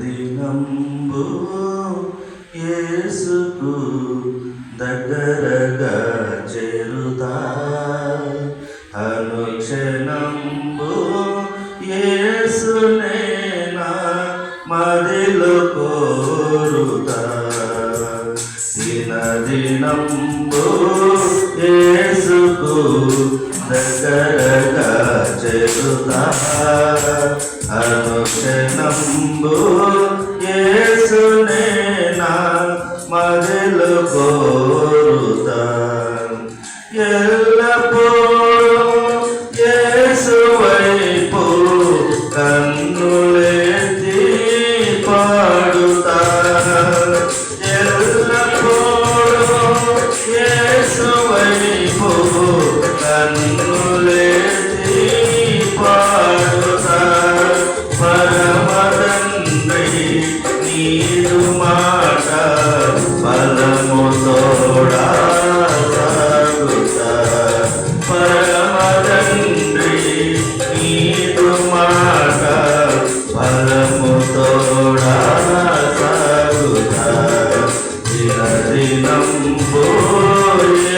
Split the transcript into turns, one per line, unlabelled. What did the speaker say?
దినంబు యేసుకు దగ్గరగా చేరుతా. అనుక్షణంబు యేసునే నా మదిలో కోరుతా. దిన దినంబు యేసుకు చెరుతా అనుక్షణంబు ఏసునే నా మదిలు కోరుతా ఎల్లప్పుడూ ఏసు వైపు కన్నులేతి పాడుతా ఎల్లప్పుడూ కన్ను దినం పోయే